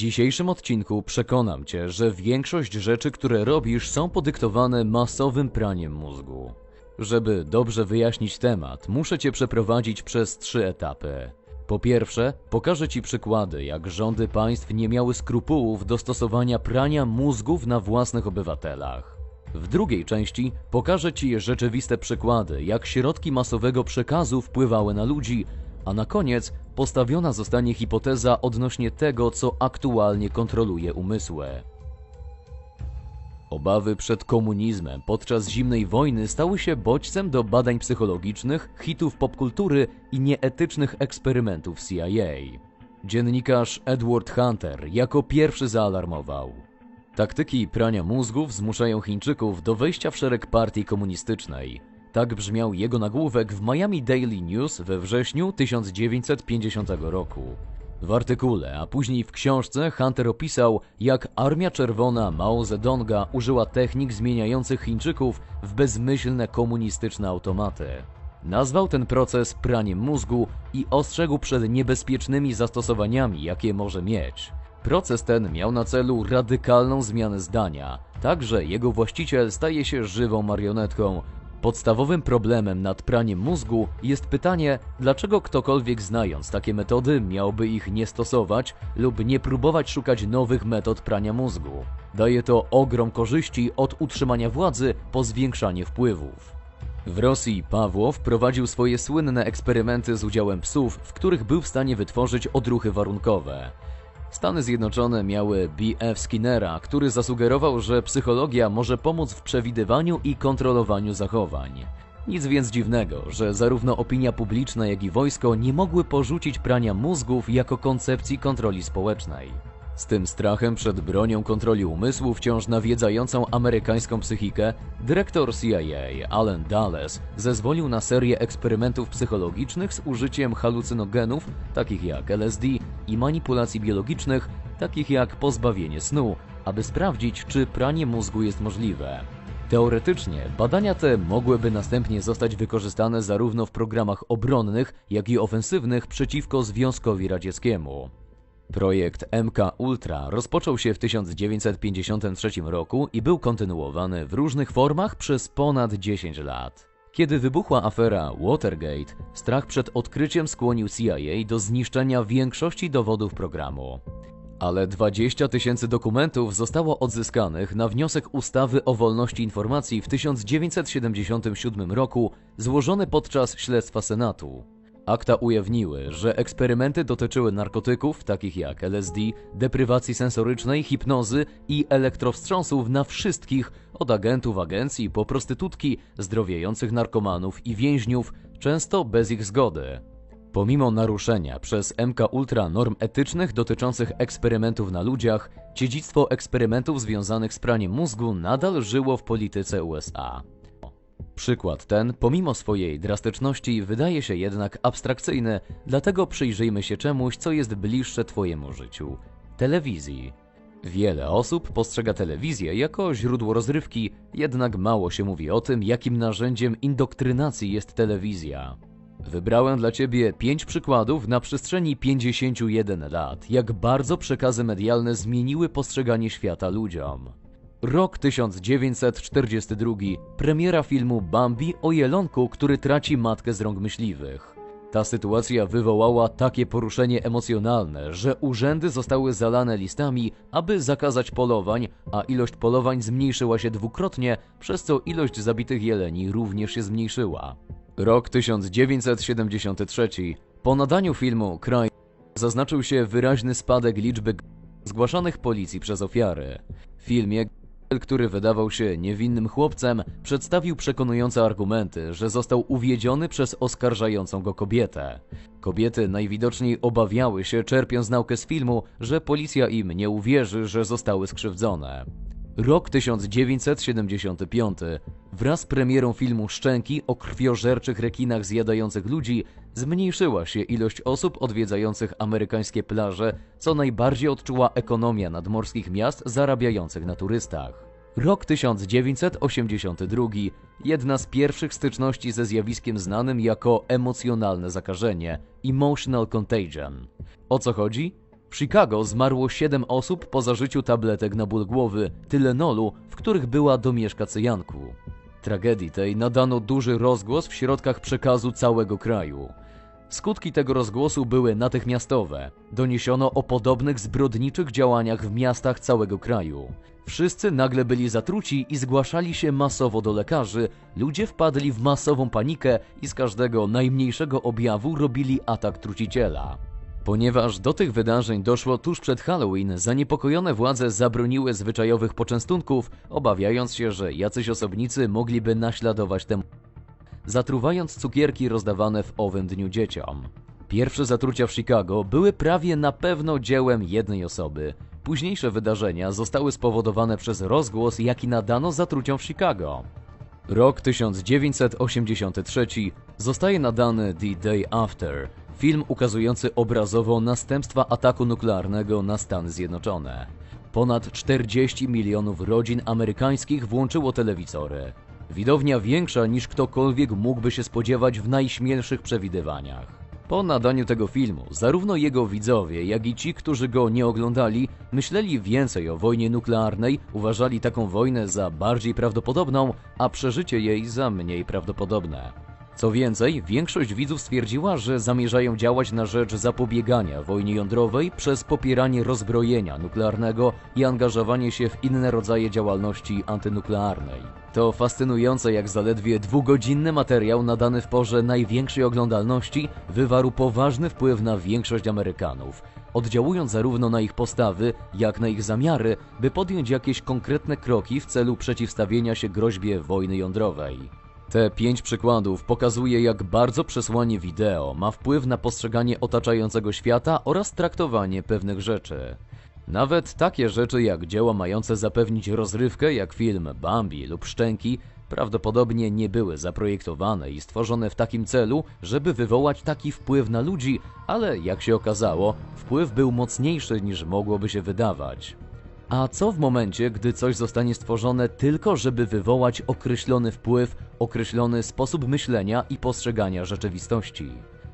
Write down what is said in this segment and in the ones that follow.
dzisiejszym odcinku przekonam cię, że większość rzeczy, które robisz, są podyktowane masowym praniem mózgu. Żeby dobrze wyjaśnić temat, muszę cię przeprowadzić przez trzy etapy. Po pierwsze, pokażę ci przykłady, jak rządy państw nie miały skrupułów do stosowania prania mózgów na własnych obywatelach. W drugiej części pokażę ci rzeczywiste przykłady, jak środki masowego przekazu wpływały na ludzi, a na koniec postawiona zostanie hipoteza odnośnie tego, co aktualnie kontroluje umysły. Obawy przed komunizmem podczas zimnej wojny stały się bodźcem do badań psychologicznych, hitów popkultury i nieetycznych eksperymentów CIA. Dziennikarz Edward Hunter jako pierwszy zaalarmował. Taktyki prania mózgów zmuszają Chińczyków do wejścia w szereg partii komunistycznej. Tak brzmiał jego nagłówek w Miami Daily News we wrześniu 1950 roku. W artykule, a później w książce Hunter opisał, jak Armia Czerwona Mao Zedonga użyła technik zmieniających Chińczyków w bezmyślne komunistyczne automaty. Nazwał ten proces praniem mózgu i ostrzegł przed niebezpiecznymi zastosowaniami, jakie może mieć. Proces ten miał na celu radykalną zmianę zdania, tak że jego właściciel staje się żywą marionetką. Podstawowym problemem nad praniem mózgu jest pytanie, dlaczego ktokolwiek znając takie metody miałby ich nie stosować lub nie próbować szukać nowych metod prania mózgu. Daje to ogrom korzyści od utrzymania władzy po zwiększanie wpływów. W Rosji Pawłow prowadził swoje słynne eksperymenty z udziałem psów, w których był w stanie wytworzyć odruchy warunkowe. Stany Zjednoczone miały B.F. Skinnera, który zasugerował, że psychologia może pomóc w przewidywaniu i kontrolowaniu zachowań. Nic więc dziwnego, że zarówno opinia publiczna, jak i wojsko nie mogły porzucić prania mózgów jako koncepcji kontroli społecznej. Z tym strachem przed bronią kontroli umysłu wciąż nawiedzającą amerykańską psychikę, dyrektor CIA Alan Dulles zezwolił na serię eksperymentów psychologicznych z użyciem halucynogenów, takich jak LSD, i manipulacji biologicznych, takich jak pozbawienie snu, aby sprawdzić, czy pranie mózgu jest możliwe. Teoretycznie badania te mogłyby następnie zostać wykorzystane zarówno w programach obronnych, jak i ofensywnych przeciwko Związkowi Radzieckiemu. Projekt MK Ultra rozpoczął się w 1953 roku i był kontynuowany w różnych formach przez ponad 10 lat. Kiedy wybuchła afera Watergate, strach przed odkryciem skłonił CIA do zniszczenia większości dowodów programu. Ale 20 tysięcy dokumentów zostało odzyskanych na wniosek ustawy o wolności informacji w 1977 roku, złożony podczas śledztwa Senatu. Akta ujawniły, że eksperymenty dotyczyły narkotyków takich jak LSD, deprywacji sensorycznej, hipnozy i elektrowstrząsów na wszystkich, od agentów agencji po prostytutki, zdrowiejących narkomanów i więźniów, często bez ich zgody. Pomimo naruszenia przez MK Ultra norm etycznych dotyczących eksperymentów na ludziach, dziedzictwo eksperymentów związanych z praniem mózgu nadal żyło w polityce USA. Przykład ten, pomimo swojej drastyczności, wydaje się jednak abstrakcyjny, dlatego przyjrzyjmy się czemuś, co jest bliższe Twojemu życiu telewizji. Wiele osób postrzega telewizję jako źródło rozrywki, jednak mało się mówi o tym, jakim narzędziem indoktrynacji jest telewizja. Wybrałem dla Ciebie pięć przykładów na przestrzeni 51 lat, jak bardzo przekazy medialne zmieniły postrzeganie świata ludziom. Rok 1942. Premiera filmu Bambi o jelonku, który traci matkę z rąk myśliwych. Ta sytuacja wywołała takie poruszenie emocjonalne, że urzędy zostały zalane listami, aby zakazać polowań, a ilość polowań zmniejszyła się dwukrotnie, przez co ilość zabitych jeleni również się zmniejszyła. Rok 1973. Po nadaniu filmu Kraj zaznaczył się wyraźny spadek liczby zgłaszanych policji przez ofiary. W filmie który wydawał się niewinnym chłopcem, przedstawił przekonujące argumenty, że został uwiedziony przez oskarżającą go kobietę. Kobiety najwidoczniej obawiały się, czerpiąc naukę z filmu, że policja im nie uwierzy, że zostały skrzywdzone. Rok 1975. Wraz z premierą filmu Szczęki o krwiożerczych rekinach zjadających ludzi zmniejszyła się ilość osób odwiedzających amerykańskie plaże, co najbardziej odczuła ekonomia nadmorskich miast zarabiających na turystach. Rok 1982. Jedna z pierwszych styczności ze zjawiskiem znanym jako emocjonalne zakażenie emotional contagion. O co chodzi? W Chicago zmarło 7 osób po zażyciu tabletek na ból głowy, Tylenolu, w których była domieszka cyjanku. Tragedii tej nadano duży rozgłos w środkach przekazu całego kraju. Skutki tego rozgłosu były natychmiastowe. Doniesiono o podobnych zbrodniczych działaniach w miastach całego kraju. Wszyscy nagle byli zatruci i zgłaszali się masowo do lekarzy. Ludzie wpadli w masową panikę i z każdego najmniejszego objawu robili atak truciciela. Ponieważ do tych wydarzeń doszło tuż przed Halloween, zaniepokojone władze zabroniły zwyczajowych poczęstunków, obawiając się, że jacyś osobnicy mogliby naśladować tę zatruwając cukierki rozdawane w owym dniu dzieciom. Pierwsze zatrucia w Chicago były prawie na pewno dziełem jednej osoby. Późniejsze wydarzenia zostały spowodowane przez rozgłos, jaki nadano zatruciom w Chicago. Rok 1983 zostaje nadany The Day After, film ukazujący obrazowo następstwa ataku nuklearnego na Stany Zjednoczone. Ponad 40 milionów rodzin amerykańskich włączyło telewizory. Widownia większa niż ktokolwiek mógłby się spodziewać w najśmielszych przewidywaniach. Po nadaniu tego filmu, zarówno jego widzowie, jak i ci, którzy go nie oglądali, myśleli więcej o wojnie nuklearnej, uważali taką wojnę za bardziej prawdopodobną, a przeżycie jej za mniej prawdopodobne. Co więcej, większość widzów stwierdziła, że zamierzają działać na rzecz zapobiegania wojnie jądrowej przez popieranie rozbrojenia nuklearnego i angażowanie się w inne rodzaje działalności antynuklearnej. To fascynujące, jak zaledwie dwugodzinny materiał nadany w porze największej oglądalności wywarł poważny wpływ na większość Amerykanów, oddziałując zarówno na ich postawy, jak na ich zamiary, by podjąć jakieś konkretne kroki w celu przeciwstawienia się groźbie wojny jądrowej. Te pięć przykładów pokazuje, jak bardzo przesłanie wideo ma wpływ na postrzeganie otaczającego świata oraz traktowanie pewnych rzeczy. Nawet takie rzeczy jak dzieła mające zapewnić rozrywkę, jak film Bambi lub Szczęki, prawdopodobnie nie były zaprojektowane i stworzone w takim celu, żeby wywołać taki wpływ na ludzi, ale jak się okazało, wpływ był mocniejszy niż mogłoby się wydawać. A co w momencie, gdy coś zostanie stworzone tylko, żeby wywołać określony wpływ, określony sposób myślenia i postrzegania rzeczywistości?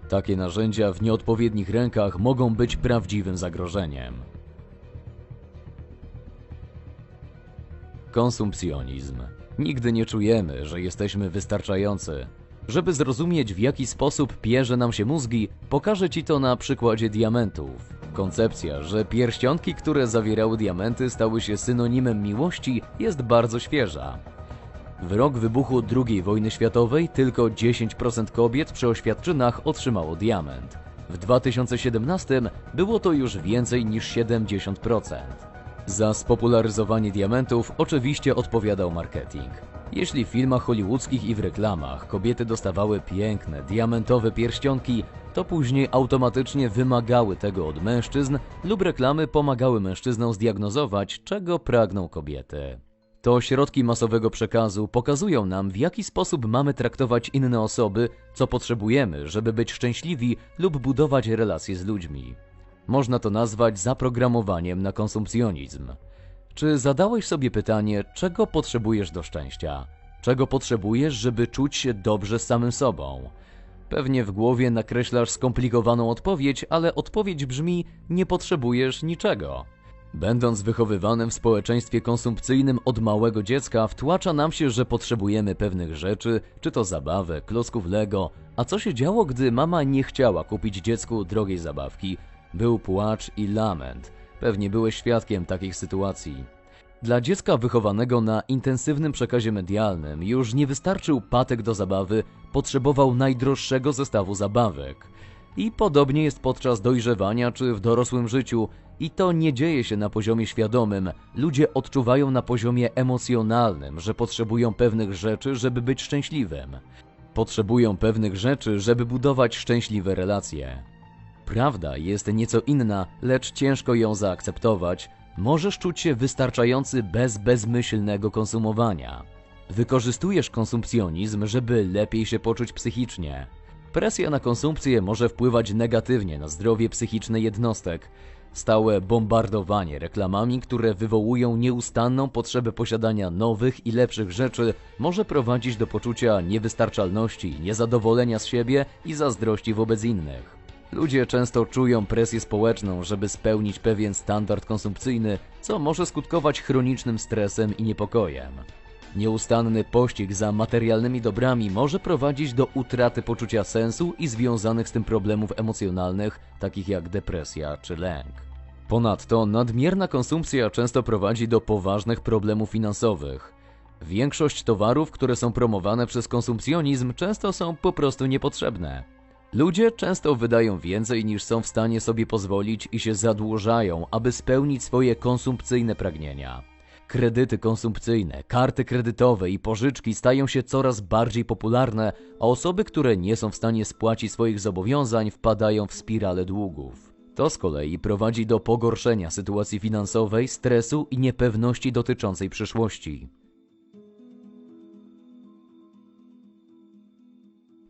Takie narzędzia w nieodpowiednich rękach mogą być prawdziwym zagrożeniem. Konsumpcjonizm. Nigdy nie czujemy, że jesteśmy wystarczający. Żeby zrozumieć, w jaki sposób pierze nam się mózgi, pokażę Ci to na przykładzie diamentów. Koncepcja, że pierścionki, które zawierały diamenty, stały się synonimem miłości, jest bardzo świeża. W rok wybuchu II wojny światowej tylko 10% kobiet przy oświadczynach otrzymało diament. W 2017 było to już więcej niż 70%. Za spopularyzowanie diamentów oczywiście odpowiadał marketing. Jeśli w filmach hollywoodzkich i w reklamach kobiety dostawały piękne, diamentowe pierścionki, to później automatycznie wymagały tego od mężczyzn lub reklamy pomagały mężczyznom zdiagnozować, czego pragną kobiety. To środki masowego przekazu pokazują nam, w jaki sposób mamy traktować inne osoby, co potrzebujemy, żeby być szczęśliwi lub budować relacje z ludźmi. Można to nazwać zaprogramowaniem na konsumpcjonizm. Czy zadałeś sobie pytanie, czego potrzebujesz do szczęścia? Czego potrzebujesz, żeby czuć się dobrze z samym sobą? Pewnie w głowie nakreślasz skomplikowaną odpowiedź, ale odpowiedź brzmi: nie potrzebujesz niczego. Będąc wychowywanym w społeczeństwie konsumpcyjnym od małego dziecka, wtłacza nam się, że potrzebujemy pewnych rzeczy, czy to zabawę, klocków Lego. A co się działo, gdy mama nie chciała kupić dziecku drogiej zabawki? Był płacz i lament. Pewnie byłeś świadkiem takich sytuacji. Dla dziecka wychowanego na intensywnym przekazie medialnym już nie wystarczył patek do zabawy, potrzebował najdroższego zestawu zabawek. I podobnie jest podczas dojrzewania czy w dorosłym życiu, i to nie dzieje się na poziomie świadomym. Ludzie odczuwają na poziomie emocjonalnym, że potrzebują pewnych rzeczy, żeby być szczęśliwym. Potrzebują pewnych rzeczy, żeby budować szczęśliwe relacje. Prawda jest nieco inna, lecz ciężko ją zaakceptować. Możesz czuć się wystarczający bez bezmyślnego konsumowania. Wykorzystujesz konsumpcjonizm, żeby lepiej się poczuć psychicznie. Presja na konsumpcję może wpływać negatywnie na zdrowie psychiczne jednostek. Stałe bombardowanie reklamami, które wywołują nieustanną potrzebę posiadania nowych i lepszych rzeczy, może prowadzić do poczucia niewystarczalności, niezadowolenia z siebie i zazdrości wobec innych. Ludzie często czują presję społeczną, żeby spełnić pewien standard konsumpcyjny, co może skutkować chronicznym stresem i niepokojem. Nieustanny pościg za materialnymi dobrami może prowadzić do utraty poczucia sensu i związanych z tym problemów emocjonalnych, takich jak depresja czy lęk. Ponadto nadmierna konsumpcja często prowadzi do poważnych problemów finansowych. Większość towarów, które są promowane przez konsumpcjonizm, często są po prostu niepotrzebne. Ludzie często wydają więcej niż są w stanie sobie pozwolić i się zadłużają, aby spełnić swoje konsumpcyjne pragnienia. Kredyty konsumpcyjne, karty kredytowe i pożyczki stają się coraz bardziej popularne, a osoby, które nie są w stanie spłacić swoich zobowiązań, wpadają w spiralę długów. To z kolei prowadzi do pogorszenia sytuacji finansowej, stresu i niepewności dotyczącej przyszłości.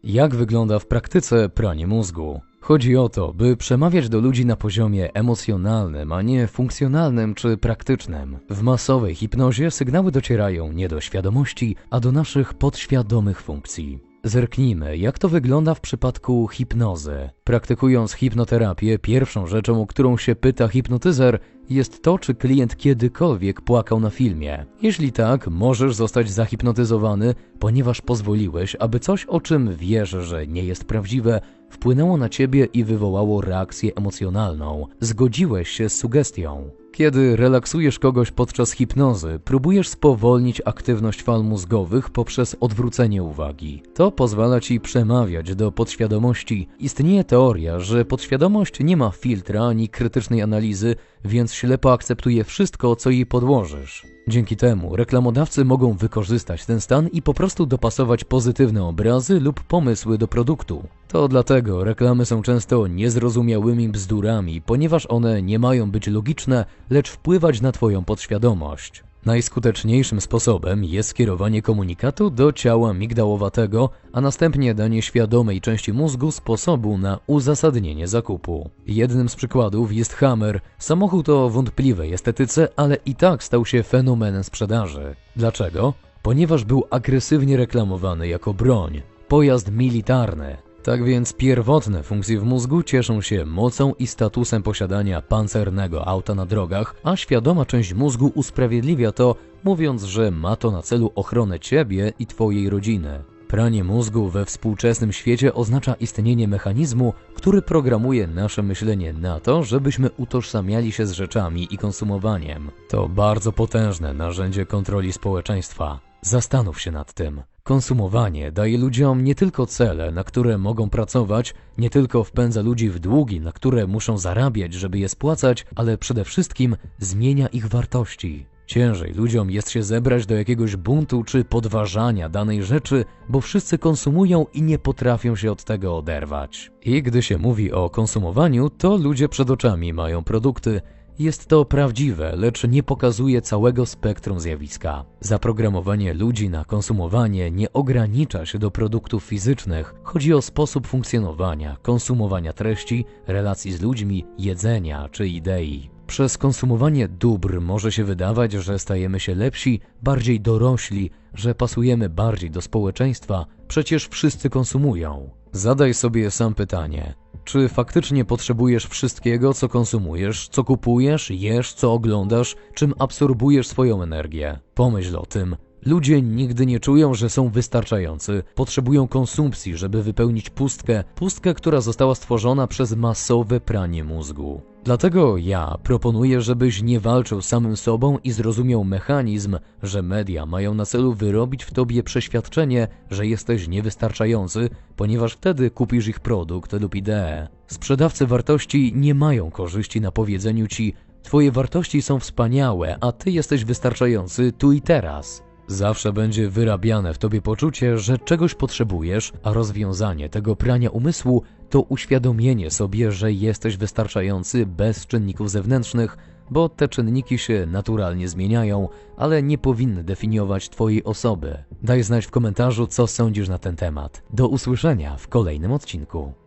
Jak wygląda w praktyce pranie mózgu? Chodzi o to, by przemawiać do ludzi na poziomie emocjonalnym, a nie funkcjonalnym czy praktycznym. W masowej hipnozie sygnały docierają nie do świadomości, a do naszych podświadomych funkcji. Zerknijmy, jak to wygląda w przypadku hipnozy. Praktykując hipnoterapię, pierwszą rzeczą, o którą się pyta hipnotyzer, jest to, czy klient kiedykolwiek płakał na filmie. Jeśli tak, możesz zostać zahipnotyzowany, ponieważ pozwoliłeś, aby coś, o czym wiesz, że nie jest prawdziwe, wpłynęło na ciebie i wywołało reakcję emocjonalną. Zgodziłeś się z sugestią. Kiedy relaksujesz kogoś podczas hipnozy, próbujesz spowolnić aktywność fal mózgowych poprzez odwrócenie uwagi. To pozwala ci przemawiać do podświadomości. Istnieje teoria, że podświadomość nie ma filtra ani krytycznej analizy, więc ślepo akceptuje wszystko, co jej podłożysz. Dzięki temu reklamodawcy mogą wykorzystać ten stan i po prostu dopasować pozytywne obrazy lub pomysły do produktu. To dlatego reklamy są często niezrozumiałymi bzdurami, ponieważ one nie mają być logiczne, lecz wpływać na Twoją podświadomość. Najskuteczniejszym sposobem jest skierowanie komunikatu do ciała migdałowatego, a następnie danie świadomej części mózgu sposobu na uzasadnienie zakupu. Jednym z przykładów jest Hammer, samochód o wątpliwej estetyce, ale i tak stał się fenomenem sprzedaży. Dlaczego? Ponieważ był agresywnie reklamowany jako broń, pojazd militarny, tak więc pierwotne funkcje w mózgu cieszą się mocą i statusem posiadania pancernego auta na drogach, a świadoma część mózgu usprawiedliwia to, mówiąc, że ma to na celu ochronę ciebie i twojej rodziny. Pranie mózgu we współczesnym świecie oznacza istnienie mechanizmu, który programuje nasze myślenie na to, żebyśmy utożsamiali się z rzeczami i konsumowaniem. To bardzo potężne narzędzie kontroli społeczeństwa. Zastanów się nad tym. Konsumowanie daje ludziom nie tylko cele, na które mogą pracować, nie tylko wpędza ludzi w długi, na które muszą zarabiać, żeby je spłacać, ale przede wszystkim zmienia ich wartości. Ciężej ludziom jest się zebrać do jakiegoś buntu czy podważania danej rzeczy, bo wszyscy konsumują i nie potrafią się od tego oderwać. I gdy się mówi o konsumowaniu, to ludzie przed oczami mają produkty, jest to prawdziwe, lecz nie pokazuje całego spektrum zjawiska. Zaprogramowanie ludzi na konsumowanie nie ogranicza się do produktów fizycznych. Chodzi o sposób funkcjonowania, konsumowania treści, relacji z ludźmi, jedzenia czy idei. Przez konsumowanie dóbr może się wydawać, że stajemy się lepsi, bardziej dorośli, że pasujemy bardziej do społeczeństwa, przecież wszyscy konsumują. Zadaj sobie sam pytanie: czy faktycznie potrzebujesz wszystkiego, co konsumujesz, co kupujesz, jesz, co oglądasz, czym absorbujesz swoją energię? Pomyśl o tym. Ludzie nigdy nie czują, że są wystarczający. Potrzebują konsumpcji, żeby wypełnić pustkę, pustkę, która została stworzona przez masowe pranie mózgu. Dlatego ja proponuję, żebyś nie walczył samym sobą i zrozumiał mechanizm, że media mają na celu wyrobić w tobie przeświadczenie, że jesteś niewystarczający, ponieważ wtedy kupisz ich produkt lub ideę. Sprzedawcy wartości nie mają korzyści na powiedzeniu ci, twoje wartości są wspaniałe, a ty jesteś wystarczający tu i teraz. Zawsze będzie wyrabiane w tobie poczucie, że czegoś potrzebujesz, a rozwiązanie tego prania umysłu to uświadomienie sobie, że jesteś wystarczający bez czynników zewnętrznych, bo te czynniki się naturalnie zmieniają, ale nie powinny definiować Twojej osoby. Daj znać w komentarzu, co sądzisz na ten temat. Do usłyszenia w kolejnym odcinku.